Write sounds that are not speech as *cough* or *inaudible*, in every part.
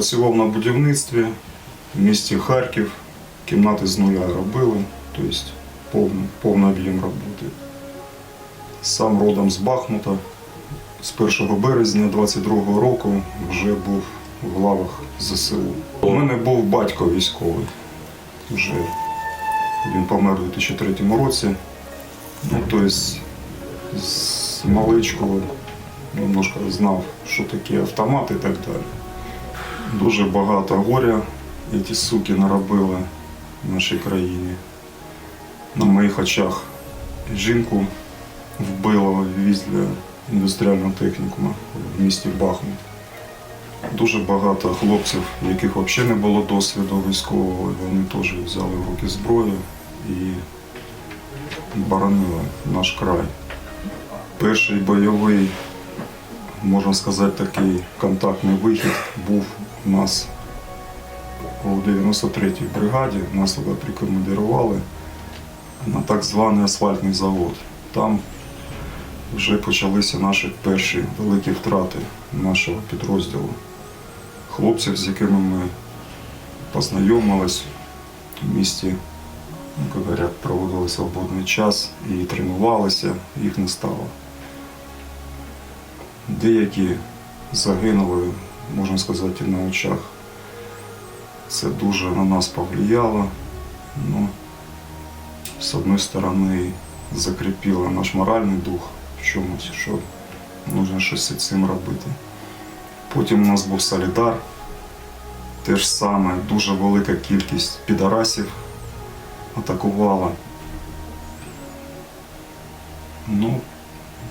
Працював на будівництві в місті Харків, кімнати з нуля робили, тобто повний, повний об'єм роботи. Сам родом з Бахмута. З 1 березня 22-го року вже був в лавах ЗСУ. У мене був батько військовий. Вже він помер у 2003 році. Ну, тобто з маличкого немножко знав, що таке автомат і так далі. Дуже багато горя ці суки наробили в нашій країні. На моїх очах жінку вбило візля індустріального технікуму в місті Бахмут. Дуже багато хлопців, яких взагалі не було досвіду військового, вони теж взяли в руки зброю і боронили наш край. Перший бойовий, можна сказати, такий контактний вихід був у нас у 93-й бригаді. Нас туди прикомандирували на так званий асфальтний завод. Там вже почалися наші перші великі втрати нашого підрозділу. Хлопців, з якими ми познайомились в місті, як говорять, проводили свободний час і тренувалися, їх не стало. Деякі загинули, можна сказати, на очах. Це дуже на нас повлияло. Ну, з одної сторони, закріпило наш моральний дух в чомусь, що потрібно щось з цим робити. Потім у нас був Солідар. Те ж саме, дуже велика кількість підарасів атакувала. Ну,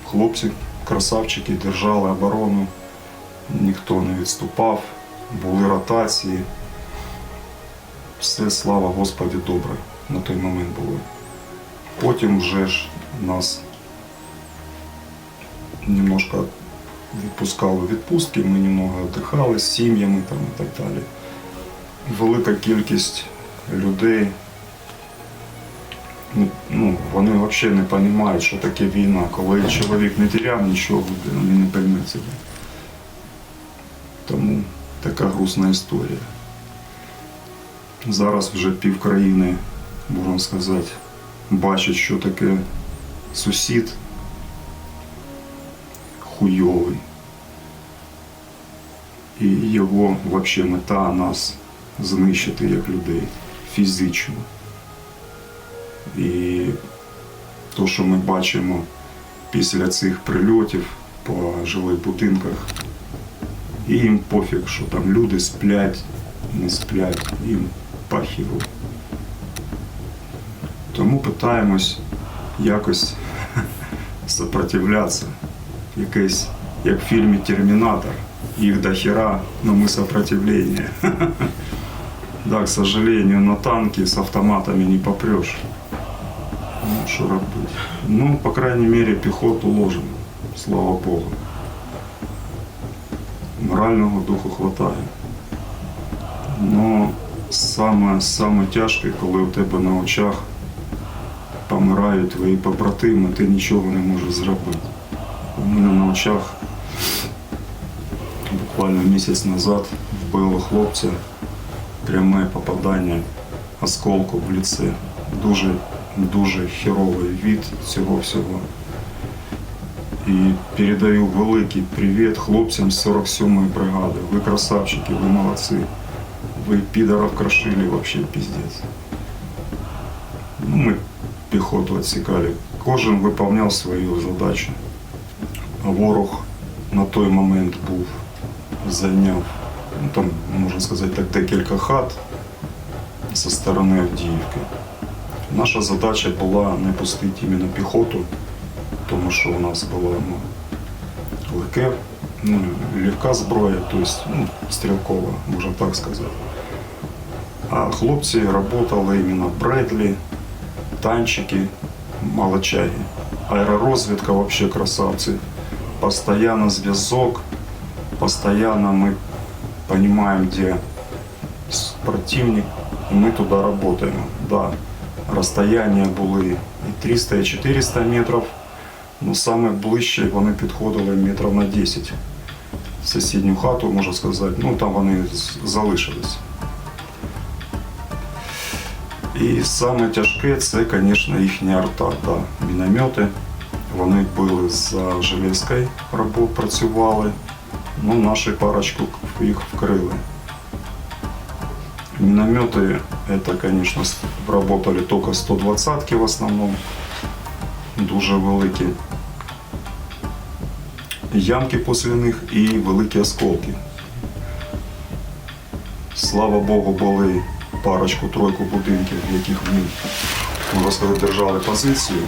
хлопці, красавчики держали оборону, ніхто не відступав, були ротації. Все, слава Господі, добре на той момент було. Потім вже ж нас немножко відпускали відпустки, ми немного віддихали з сім'ями там і так далі. Велика кількість людей, ну, ну, вони взагалі не розуміють, що таке війна, коли чоловік не теряв нічого, він не пойме цього. Така грустна історія. Зараз вже пів країни, можна сказати, бачить, що таке сусід хуйовий. І його взагалі мета нас знищити як людей фізично. І то, що ми бачимо після цих прильотів по жилих будинках, і їм пофіг, що там люди сплять, не сплять, їм пахіво. Тому питаємось якось *laughs* сопротивлятися. Якесь, як в фільмі Термінатор. Їх до хера, но мы сопротивление. *laughs* Да, к сожалению, на танки с автоматами не попрешь. Ну, что робити? Ну, по крайней мере, пехоту ложим, слава Богу. Морального духу хватає. Но саме, саме тяжке, коли у тебе на очах помирають твої побратими, ти нічого не можеш зробити. У мене на очах буквально місяць назад вбило хлопця пряме попадання осколку в лице. Дуже, дуже херовий від цього всього. І передаю великий привіт хлопцям з 47-ї бригади. Ви красавчики, ви молодці. Ви підоров крошили вообще пиздец. Ну, ми піхоту відсікали. Кожен виконував свою задачу. Ворог на той момент був зайняв, ну, там, можна сказати, так, декілька хат зі сторони Авдіївки. Наша задача була не пустити іменно піхоту, тому що у нас була ну, легке, ну, легка зброя, тобто ну, стрілкова, можна так сказати. А хлопці працювали іменно Бредлі, танчики, молочаги. Аеророзвідка вообще красавці. Постоянно зв'язок, постоянно мы понимаем, где с- противник, и мы туда работаем. Да, розстояння були і 300, і 400 метрів, але саме ближче вони підходили метрів на 10. сусідню хату, можна сказати. Ну там вони з- залишились. І саме тяжке це, звісно, їхня арта, да, міномети. Вони били за Железкою, рабо працювали. Ну, наші парочку їх вкрили. Минометы, это, конечно, с- работали только 120 в основном, Дуже великі. Ямки після них і великі осколки. Слава Богу, були парочку-тройку будинків, в яких ми, сказати, держали позицію.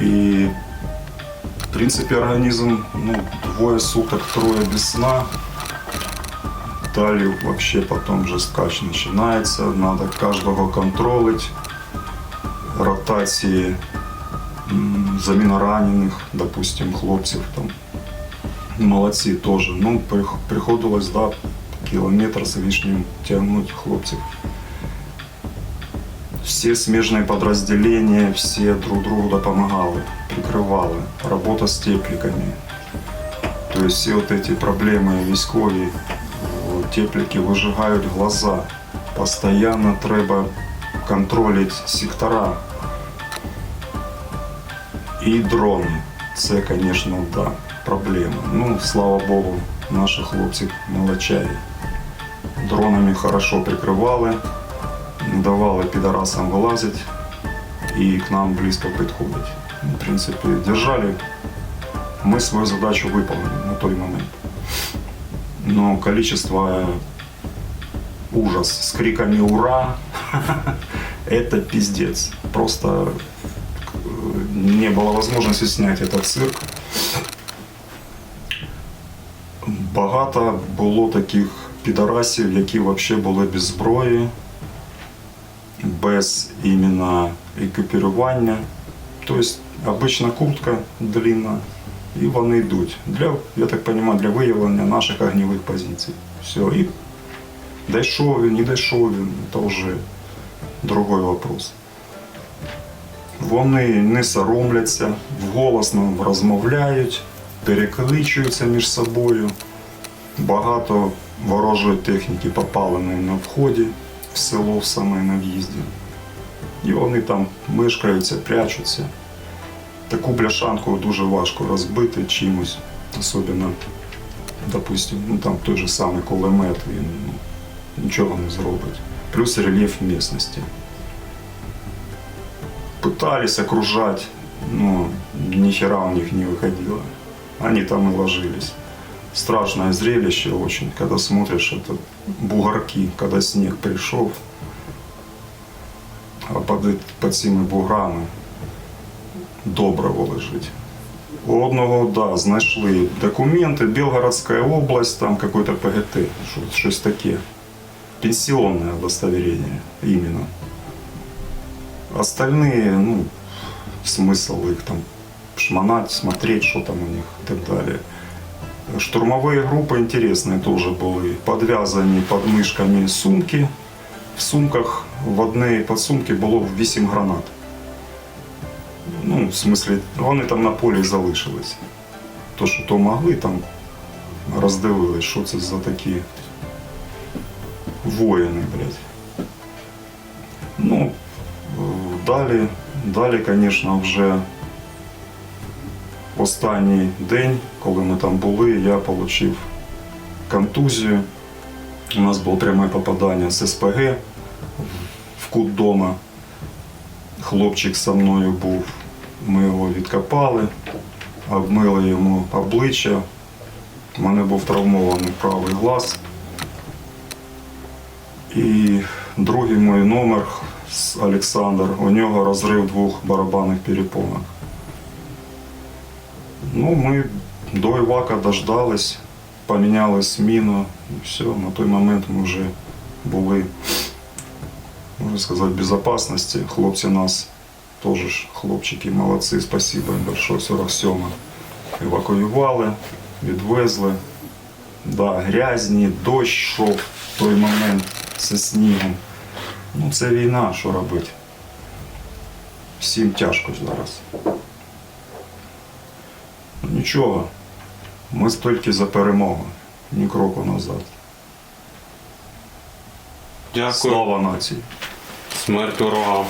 І, в принципі, організм ну, двоє суток, троє без сна. Далі вообще потом жесткач починається, надо кожного контролить, ротації, м, заміна ранених, допустим, хлопців там. Молодці теж. Ну, прих- приходилось, да, кілометр з лишнім тягнути хлопців. Всі смежные подразделения, всі друг другу допомагали, прикривали. Робота з тепликами. То есть все вот эти проблемы військові, о, теплики выжигают глаза. Постоянно треба контролить сектора. І дрони. Це, звісно, да, проблема. Ну, слава Богу, наші хлопці молодчаї. Дронами хорошо прикривали, не давали підарасам вилазити і к нам близько підходить. Ну, В принципі, держали. Ми свою задачу выполнили на той момент. Но количество ужас с криками «Ура!» *laughs* это пиздец. Просто э, не было возможности снять этот цирк. Багато було таких підарасів, які взагалі були без зброї, без іменно екіпірування. Тобто обична куртка длинна, і вони йдуть. Для, я так розумію, для виявлення наших огневих позицій. Все. І дійшов він, не дійшов він, це вже другой вопрос. Вони не соромляться, вголосно розмовляють, перекличуються між собою. Багато ворожої техніки попали на вході в село в саме на в'їзді. І вони там мешкаються, прячуться. Таку бляшанку дуже важко розбити чимось, особливо, допустим, ну там той же самий кулемет, він ну, нічого не зробить. Плюс рельєф місцевості. Пытались окружать, но ни хера у них не выходило. Они там и ложились. Страшное зрелище очень, когда смотришь это бугорки, когда снег пришел, а под, под цими буграми доброго лежить. У одного, да, знайшли документи, Белгородська область, там какой-то ПГТ, що- щось таке. Пенсионное удостоверение именно. Остальные, ну, смысл их там шмонать, смотреть, что там у них и так далее. Штурмовые группы интересные тоже были. Подвязані под мышками сумки. В сумках в одній подсумці було 8 гранат. Ну, в смислі, вони там на полі залишились. То, що то могли, там роздивились, що це за такі воїни, блядь. Далі, далі, звісно, вже останній день, коли ми там були, я отримав контузію. У нас було пряме попадання з СПГ в кут дома. Хлопчик со мною був. Ми його відкопали, обмили йому обличчя. У мене був травмований правий глаз. І другий мій номер Олександр, у нього розрив двох барабанних перепонок. Ну, ми до Івака дождались, поміняли зміну, і все, на той момент ми вже були, можна сказати, в безпечності. Хлопці нас теж хлопчики молодці, спасибо їм большое, 47 евакуювали, відвезли. Да, грязні, дощ йшов в той момент зі снігом. Ну, це війна, що робити. Всім тяжко зараз. Ну, Нічого. Ми стільки за перемогу, ні кроку назад. Дякую. Слава нації! Смерть ворогам.